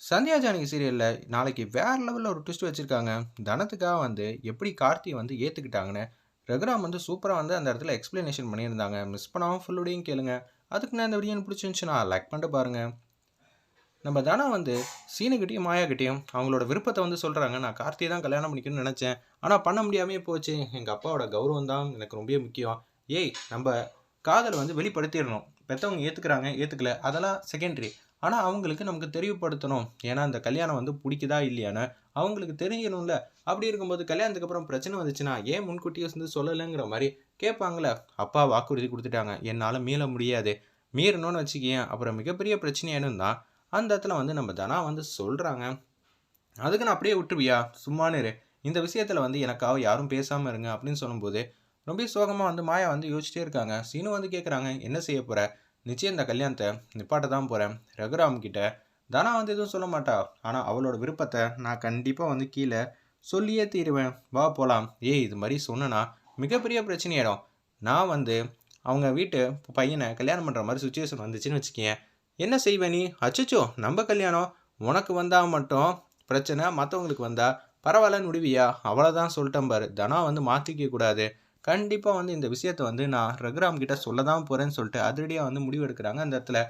சந்தியா ஜானகி சீரியலில் நாளைக்கு வேற லெவலில் ஒரு ட்விஸ்ட் வச்சுருக்காங்க. தனத்துக்காக வந்து எப்படி கார்த்தி வந்து ஏற்றுக்கிட்டாங்கன்னு ரகுராம் வந்து சூப்பராக வந்து அந்த இடத்துல எக்ஸ்ப்ளனேஷன் பண்ணியிருந்தாங்க. மிஸ் பண்ணாமல் ஃபுல்லோடையும் கேளுங்க. அதுக்கு நான் இந்த வீடியோ பிடிச்சிருந்துச்சுன்னா லைக் பண்ணிட்டு பாருங்கள் நம்ம தனா வந்து சீனுக்கிட்டையும் மாயாக்கிட்டையும் அவங்களோட விருப்பத்தை வந்து சொல்கிறாங்க நான் கார்த்தியை தான் கல்யாணம் பண்ணிக்கணும்னு நினச்சேன். ஆனால் பண்ண முடியாமே போச்சு. எங்கள் அப்பாவோட கௌரவம் தான் எனக்கு ரொம்ப முக்கியம். ஏய் நம்ம காதல் வந்து வெளிப்படுத்திடணும். பெற்றவங்க ஏற்றுக்கிறாங்க ஏற்றுக்கல அதெல்லாம் செகண்டரி ஆனால் அவங்களுக்கு நமக்கு தெரியப்படுத்தணும். ஏன்னா அந்த கல்யாணம் வந்து பிடிக்குதா இல்லையான்னு அவங்களுக்கு தெரியணும்ல. அப்படி இருக்கும்போது கல்யாணத்துக்கு அப்புறம் பிரச்சனை வந்துச்சுன்னா ஏன் முன்கூட்டியே வந்து சொல்லலைங்கிற மாதிரி கேட்பாங்களே அப்பா வாக்குறுதி கொடுத்துட்டாங்க. என்னால் மீள முடியாது. மீறணும்னு வச்சுக்கேன் அப்புறம் மிகப்பெரிய பிரச்சனை என்னன்னா அந்த இடத்துல வந்து நம்ம தனா வந்து சொல்கிறாங்க அதுக்கு நான் அப்படியே விட்டுருவியா? சும்மானு இரு. இந்த விஷயத்தில் வந்து எனக்காக யாரும் பேசாமல் இருங்க அப்படின்னு சொல்லும்போது ரொம்ப சோகமாக வந்து மாயா வந்து யோசிச்சிட்டே இருக்காங்க. சீனு வந்து கேட்குறாங்க என்ன செய்ய போகிற நிச்சயம் இந்த கல்யாணத்தை நிப்பாட்ட தான் போகிறேன் ரகுராம் கிட்ட தனா வந்து எதுவும் சொல்ல மாட்டா. ஆனால் அவளோட விருப்பத்தை நான் கண்டிப்பாக வந்து கீழே சொல்லியே தீருவேன். வா போகலாம் ஏய் இது மாதிரி சொன்னனா மிகப்பெரிய பிரச்சனையாயிடும். நான் வந்து அவங்க வீட்டு பையனை கல்யாணம் பண்ணுற மாதிரி சுச்சுவேஷன் வந்துச்சுன்னு வச்சுக்கேன். என்ன செய்வே நீ? அச்சச்சோ நம்ம கல்யாணம். உனக்கு வந்தால் மட்டும் பிரச்சனை மற்றவங்களுக்கு வந்தால் பரவாயில்லன்னு விடுவியா? அவ்வளோதான் சொல்லிட்டேன் பாரு. தனா வந்து மாற்றிக்க கூடாது கண்டிப்பாக வந்து இந்த விஷயத்தை வந்து நான் ரகுராம் கிட்ட சொல்ல தான் போகிறேன்னு சொல்லிட்டு அதிரடியாக வந்து முடிவு எடுக்கிறாங்க அந்த இடத்துல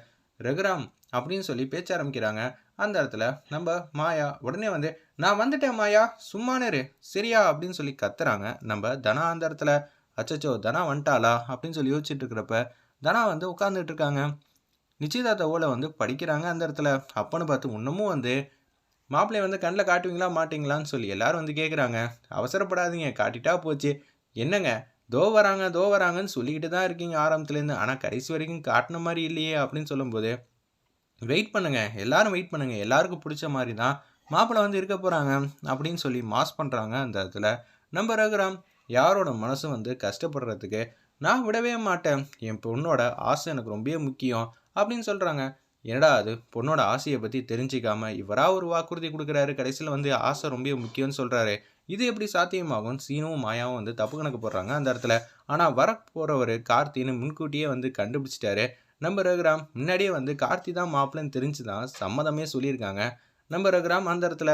ரகுராம் அப்படின்னு சொல்லி பேச்ச ஆரம்பிக்கிறாங்க. அந்த இடத்துல நம்ம மாயா உடனே வந்து நான் வந்துட்டேன் மாயா சும்மானேரு சரியா? அப்படின்னு சொல்லி கத்துறாங்க. நம்ம தனா அந்த இடத்துல அச்சச்சோ தனா வந்துட்டாளா? அப்படின்னு சொல்லி யோசிச்சுட்டு இருக்கிறப்ப தனா வந்து உட்காந்துட்டு இருக்காங்க. நிச்சயதார்த்த ஓலை வந்து படிக்கிறாங்க அந்த இடத்துல. அப்பன்னு பார்த்து இன்னமும் வந்து மாப்பிள்ளைய வந்து கண்ணில் காட்டுவீங்களா மாட்டிங்களான்னு சொல்லி எல்லாரும் வந்து கேட்குறாங்க அவசரப்படாதீங்க காட்டிட்டா போச்சு. என்னங்க? தோ வராங்க தோ வராங்கன்னு சொல்லிக்கிட்டு தான் இருக்கீங்க ஆரம்பத்துலேருந்து. ஆனால் கடைசி வரைக்கும் காட்டின மாதிரி இல்லையே அப்படின்னு சொல்லும்போது வெயிட் பண்ணுங்கள் எல்லாரும் வெயிட் பண்ணுங்கள் எல்லாருக்கும் பிடிச்ச மாதிரி தான் மாப்பிள்ளை வந்து இருக்க போகிறாங்க அப்படின்னு சொல்லி மாஸ் பண்ணுறாங்க அந்த இடத்துல. நம்ம ரகுராம் யாரோட மனசும் வந்து கஷ்டப்படுறதுக்கு நான் விடவே மாட்டேன். என் பொண்ணோட ஆசை எனக்கு ரொம்ப முக்கியம் அப்படின்னு சொல்கிறாங்க என்னடா அது? பொண்ணோட ஆசையை பற்றி தெரிஞ்சிக்காமல் இவராக ஒரு வாக்குறுதி கொடுக்குறாரு. கடைசியில் வந்து ஆசை ரொம்ப முக்கியம்னு சொல்கிறாரு இது எப்படி சாத்தியமாகும் சீனும் மாயாவும் வந்து தப்பு கணக்கு போடுறாங்க அந்த இடத்துல. ஆனால் வர போகிறவர் கார்த்தின்னு முன்கூட்டியே வந்து கண்டுபிடிச்சிட்டாரு. நம்ம ரகுராம் முன்னாடியே வந்து கார்த்தி தான் மாப்பிள்ளன்னு தெரிஞ்சு தான் சம்மதமே சொல்லியிருக்காங்க. நம்ம ரகுராம் அந்த இடத்துல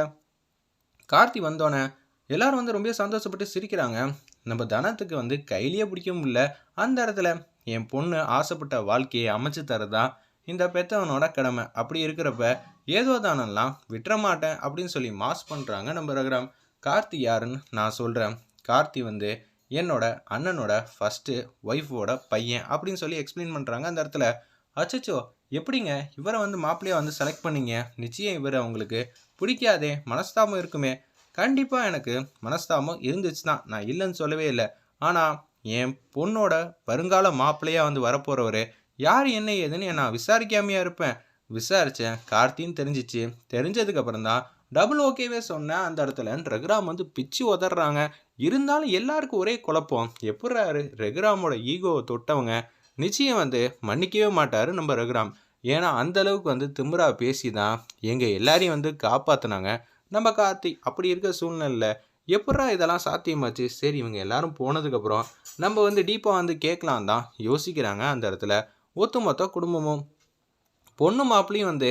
கார்த்தி வந்தோடனே எல்லாரும் வந்து ரொம்ப சந்தோஷப்பட்டு சிரிக்கிறாங்க. நம்ம தனத்துக்கு வந்து கையிலேயே பிடிக்க முடியல அந்த இடத்துல என் பொண்ணு ஆசைப்பட்ட வாழ்க்கையை அமைச்சு தரதான் இந்த பெத்தவனோட கடமை. அப்படி இருக்கிறப்ப ஏதோ தானெல்லாம் விட்டுற மாட்டேன் அப்படின்னு சொல்லி மாஸ் பண்ணுறாங்க நம்ம ரகுராம். கார்த்தி யாருன்னு நான் சொல்கிறேன் கார்த்தி வந்து என்னோட அண்ணனோட ஃபஸ்ட்டு ஒய்ஃபோட பையன் அப்படின்னு சொல்லி எக்ஸ்பிளைன் பண்ணுறாங்க அந்த இடத்துல. அச்சச்சோ எப்படிங்க? இவரை வந்து மாப்பிள்ளையை வந்து செலக்ட் பண்ணீங்க? நிச்சயம் இவரை அவங்களுக்கு பிடிக்காதே மனஸ்தாபம் இருக்குமே. கண்டிப்பாக எனக்கு மனஸ்தாபம் இருந்துச்சு தான் நான் இல்லைன்னு சொல்லவே இல்லை. ஆனால் என் பொண்ணோட வருங்கால மாப்பிள்ளையாக வந்து வரப்போகிறவர் யார் என்ன ஏதுன்னு நான் விசாரிக்காமையாக இருப்பேன். விசாரித்தேன் கார்த்தின்னு தெரிஞ்சிச்சு. தெரிஞ்சதுக்கப்புறம் தான் டபுள் ஓகேவே சொன்னேன் அந்த இடத்துல ரகுராம் வந்து பிச்சு உதறாங்க இருந்தாலும் எல்லாருக்கும் ஒரே குழப்பம். எப்படாரு ரகுராமோட ஈகோவை தொட்டவங்க. நிச்சயம் வந்து மன்னிக்கவே மாட்டார் நம்ம ரகுராம். ஏன்னா அந்த அளவுக்கு வந்து திமுறா பேசி தான் எங்கள் எல்லாரையும் வந்து காப்பாற்றினாங்க நம்ம கார்த்தி அப்படி இருக்க சூழ்நிலை எப்படா இதெல்லாம் சாத்தியமாச்சு? சரி இவங்க எல்லாரும் போனதுக்கப்புறம் நம்ம வந்து டீப்பாக வந்து கேட்கலாம் தான் யோசிக்கிறாங்க அந்த இடத்துல. ஒத்துமொத்த குடும்பமும். பொண்ணு மாப்பிளையும் வந்து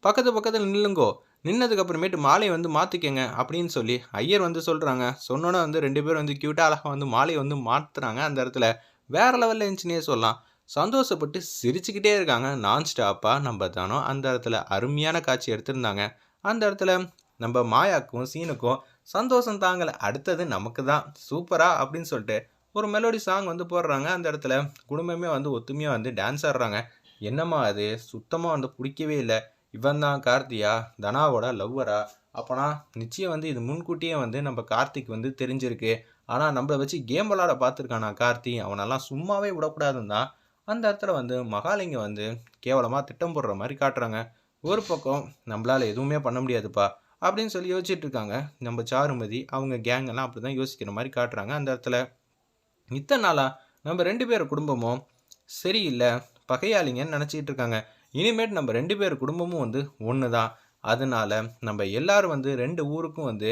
பக்கத்து பக்கத்தில் நில்லுங்கோ. நின்னதுக்கு அப்புறமேட்டு மாலையை வந்து மாற்றிக்கங்க அப்படின்னு சொல்லி ஐயர் வந்து சொல்கிறாங்க சொன்னோன்னே வந்து ரெண்டு பேரும் வந்து க்யூட்டாக அழகாக வந்து மாலையை வந்து மாற்றுறாங்க அந்த இடத்துல. வேறு லெவலில் இருந்துச்சுன்னே சொல்லலாம். சந்தோஷப்பட்டு சிரிச்சுக்கிட்டே இருக்காங்க. நான் ஸ்டாப்பாக நம்ம தானோ? அந்த இடத்துல அருமையான காட்சி எடுத்திருந்தாங்க. அந்த இடத்துல நம்ம மாயாக்கும் சீனுக்கும் சந்தோஷம் தாங்கலை. அடுத்தது நமக்கு தான். சூப்பராக அப்படின்னு சொல்லிட்டு ஒரு மெலோடி சாங் வந்து போடுறாங்க. அந்த இடத்துல குடும்பமே வந்து ஒத்துமையாக வந்து டான்ஸ் ஆடுறாங்க. என்னம்மா அது? சுத்தமாக வந்து பிடிக்கவே இல்லை. இவன் தான் கார்த்தியா தனாவோட லவ்வரா? அப்போனா நிச்சயம் வந்து இது முன்கூட்டியே வந்து நம்ம கார்த்திக் வந்து தெரிஞ்சிருக்கு. ஆனால் நம்மளை வச்சு கேம் விளாட பார்த்துருக்கானா கார்த்தி? அவனெல்லாம் சும்மாவே விடக்கூடாதுன்னு தான். அந்த இடத்துல வந்து மகாலிங்க வந்து கேவலமாக திட்டம் போடுற மாதிரி காட்டுறாங்க. ஒரு பக்கம் நம்மளால் எதுவுமே பண்ண முடியாதுப்பா அப்படின்னு சொல்லி யோசிச்சுட்டு இருக்காங்க. நம்ம சாருமதி அவங்க கேங்கெல்லாம் அப்படி தான் யோசிக்கிற மாதிரி காட்டுறாங்க அந்த இடத்துல. இத்தனை நாளாக நம்ம ரெண்டு பேர் குடும்பமும் சரியில்லை பகையாளிங்கன்னு நினச்சிக்கிட்டு இருக்காங்க. இனிமேட் நம்ம ரெண்டு பேர் குடும்பமும் வந்து ஒன்று தான் அதனால நம்ம எல்லாரும் வந்து ரெண்டு ஊருக்கும் வந்து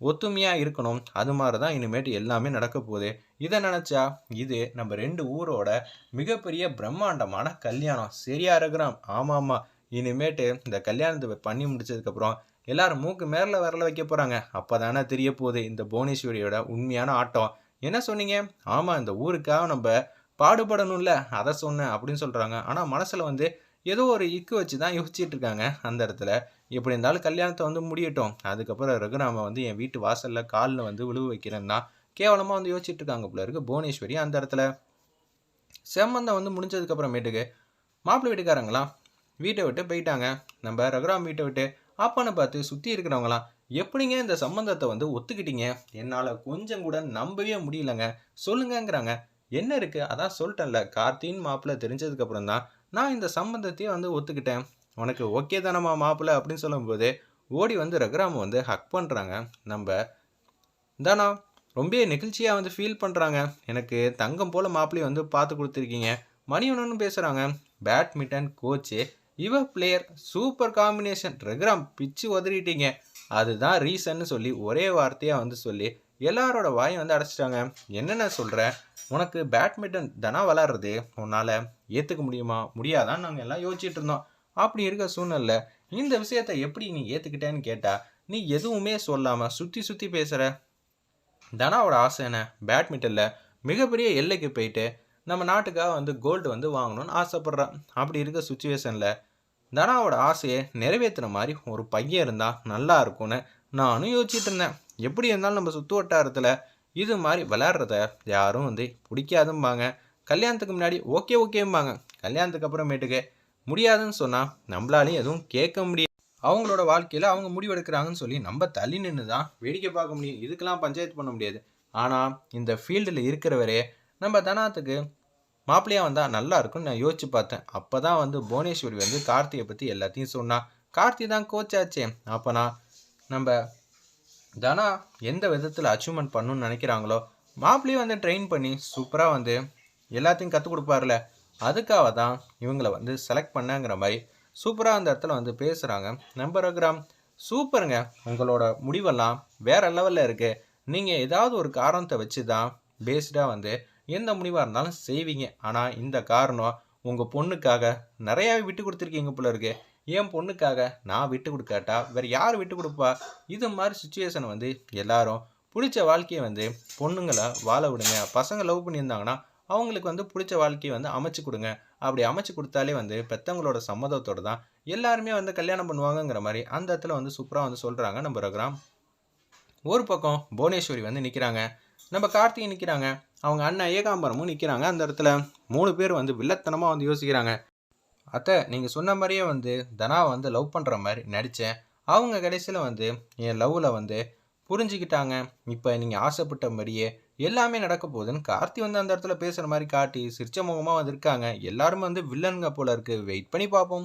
ஒத்துமையாக இருக்கணும். அது மாதிரி தான் இனிமேட்டு எல்லாமே நடக்க போகுது. இதை நினச்சா இது நம்ம ரெண்டு ஊரோட மிகப்பெரிய பிரம்மாண்டமான கல்யாணம். சரியா இருக்கிறான் ஆமாம் இனிமேட்டு இந்த கல்யாணத்தை பண்ணி முடிச்சதுக்கப்புறம் எல்லாரும் மூக்கு மேரில் வரல வைக்க போகிறாங்க அப்போ தானே தெரிய போகுது இந்த புவனேஸ்வரியோட உண்மையான ஆட்டம். என்ன சொன்னீங்க? ஆமாம் இந்த ஊருக்காக நம்ம பாடுபடணும்ல. அதை சொன்னேன் அப்படின்னு சொல்கிறாங்க ஆனால் மனசில் வந்து ஏதோ ஒரு இக்கு வச்சு தான் யோசிச்சுட்டு இருக்காங்க அந்த இடத்துல. எப்படி இருந்தாலும் கல்யாணத்தை வந்து முடியட்டும். அதுக்கப்புறம் ரகுராம வந்து என் வீட்டு வாசலில் காலில் வந்து விழுவு வைக்கிறேன்னா கேவலமாக வந்து யோசிச்சுட்டு இருக்காங்க போல இருக்கு புவனேஸ்வரி அந்த இடத்துல. செம்மந்தம் வந்து முடிஞ்சதுக்கப்புறமேட்டுக்கு மாப்பிள்ளை வீட்டுக்காரங்களாம் வீட்டை விட்டு போயிட்டாங்க. நம்ம ரகுராம் வீட்டை விட்டு அப்பனை பார்த்து சுற்றி இருக்கிறவங்களாம் எப்படிங்க இந்த சம்பந்தத்தை வந்து ஒத்துக்கிட்டீங்க? என்னால் கொஞ்சம் கூட நம்பவே முடியலங்க. சொல்லுங்கங்கிறாங்க. என்ன இருக்குது அதான் சொல்லிட்டேன்ல. கார்த்தின் மாப்பிள்ளை தெரிஞ்சதுக்கப்புறம் தான் நான் இந்த சம்பந்தத்தையே வந்து ஒத்துக்கிட்டேன். உனக்கு ஓகே தானம்மா மாப்பிள்ளை அப்படின்னு சொல்லும்போது ஓடி வந்து ரகுராம் வந்து ஹக் பண்ணுறாங்க நம்ம தானா ரொம்ப நெகிழ்ச்சியாக வந்து ஃபீல் பண்ணுறாங்க எனக்கு தங்கம் போல் மாப்பிள்ளையை வந்து பார்த்து கொடுத்துருக்கீங்க. மணி ஒன்று பேசுகிறாங்க பேட்மிண்டன் கோச்சு இவ பிளேயர் சூப்பர் காம்பினேஷன் ரகுராம் பிச்சு உதறிட்டீங்க. அதுதான் ரீசன்னு சொல்லி ஒரே வார்த்தையாக வந்து சொல்லி எல்லாரோட வாயும் வந்து அடைச்சிட்டாங்க. என்னென்ன சொல்கிறேன் உனக்கு பேட்மிண்டன் தானா விளாட்றது உன்னால் ஏற்றுக்க முடியுமா? முடியாதான்னு நாங்கள் எல்லாம் யோசிச்சுட்டு இருந்தோம். அப்படி இருக்க சூழ்நிலை இந்த விஷயத்தை எப்படி நீ ஏற்றுக்கிட்டேன்னு கேட்டால் நீ எதுவுமே சொல்லாமல் சுற்றி சுற்றி பேசுகிற தனாவோட ஆசை என்ன? பேட்மிண்டனில் மிகப்பெரிய எல்லைக்கு போயிட்டு நம்ம நாட்டுக்காக வந்து கோல்டு வந்து வாங்கணும்னு ஆசைப்பட்றான். அப்படி இருக்க சுச்சுவேஷனில் தனாவோட ஆசையை நிறைவேற்றுற மாதிரி ஒரு பையன் இருந்தால் நல்லா இருக்கும்னு நானும் யோசிச்சுட்டு இருந்தேன். எப்படி இருந்தாலும் நம்ம சுற்று வட்டாரத்தில் இது மாதிரி விளையாடுறத யாரும் வந்து பிடிக்காதும்பாங்க. கல்யாணத்துக்கு முன்னாடி ஓகே ஓகேம்பாங்க. கல்யாணத்துக்கு அப்புறமேட்டுக்கு முடியாதுன்னு சொன்னால் நம்மளாலையும் எதுவும் கேட்க முடியாது அவங்களோட வாழ்க்கையில் அவங்க முடிவெடுக்கிறாங்கன்னு சொல்லி நம்ம தள்ளி நின்று தான் வேடிக்கை பார்க்க முடியும். இதுக்கெல்லாம் பஞ்சாயத்து பண்ண முடியாது. ஆனால் இந்த ஃபீல்டில் இருக்கிறவரே நம்ம தனாத்துக்கு மாப்பிள்ளையாக வந்தால் நல்லா இருக்கும்னு நான் யோசிச்சு பார்த்தேன். அப்போ தான் வந்து புவனேஸ்வரி வந்து கார்த்தியை பற்றி எல்லாத்தையும் சொன்னான் கார்த்தி தான் கோச் ஆச்சே அப்போனா நம்ம தனா எந்த விதத்தில் அச்சீவ்மெண்ட் பண்ணணும்னு நினைக்கிறாங்களோ மாப்பிள்ளையும் வந்து ட்ரெயின் பண்ணி சூப்பராக வந்து எல்லாத்தையும் கற்றுக் கொடுப்பார்ல. அதுக்காக தான் இவங்களை வந்து செலக்ட் பண்ணங்கிற மாதிரி சூப்பராக அந்த இடத்துல வந்து பேசுகிறாங்க நம்பர் ரகுராம் சூப்பருங்க உங்களோட முடிவெல்லாம் வேற லெவலில் இருக்குது நீங்கள் ஏதாவது ஒரு காரணத்தை வச்சு தான் பேஸ்டாக வந்து எந்த முடிவாக இருந்தாலும் செய்வீங்க. ஆனால் இந்த காரணம் உங்கள் பொண்ணுக்காக நிறையாவே விட்டு கொடுத்துருக்கீங்க போல இருக்குது என் பொண்ணுக்காக நான் விட்டு கொடுக்காட்டா? வேறு யார் விட்டு கொடுப்பா? இது மாதிரி சுச்சுவேஷனை வந்து எல்லாரும் பிடிச்ச வாழ்க்கையை வந்து பொண்ணுங்களை வாழ விடுங்க. பசங்க லவ் பண்ணியிருந்தாங்கன்னா அவங்களுக்கு வந்து பிடிச்ச வாழ்க்கையை வந்து அமைச்சு கொடுங்க. அப்படி அமைச்சு கொடுத்தாலே வந்து பெத்தவங்களோட சம்மதத்தோடு தான் எல்லாருமே வந்து கல்யாணம் பண்ணுவாங்கங்கிற மாதிரி அந்த இடத்துல வந்து சூப்பராக வந்து சொல்கிறாங்க நம்ம ரகுராம். ஒரு பக்கம் புவனேஸ்வரி வந்து நிற்கிறாங்க நம்ம கார்த்திகை நிற்கிறாங்க அவங்க அண்ணன் ஏகாம்பரமும் நிற்கிறாங்க அந்த இடத்துல மூணு பேர் வந்து வில்லத்தனமாக வந்து யோசிக்கிறாங்க. அத்தை நீங்கள் சொன்ன மாதிரியே வந்து தனாவை வந்து லவ் பண்ணுற மாதிரி நடித்தேன் அவங்க கடைசியில் வந்து என் லவ்வில் வந்து புரிஞ்சுக்கிட்டாங்க. இப்போ நீங்கள் ஆசைப்பட்ட மாதிரியே எல்லாமே நடக்க போகுதுன்னு கார்த்தி வந்து அந்த இடத்துல பேசுகிற மாதிரி காட்டி சிரிச்ச முகமாக வந்து இருக்காங்க. எல்லாருமே வந்து வில்லனுங்க போல இருக்குது வெயிட் பண்ணி பார்ப்போம்.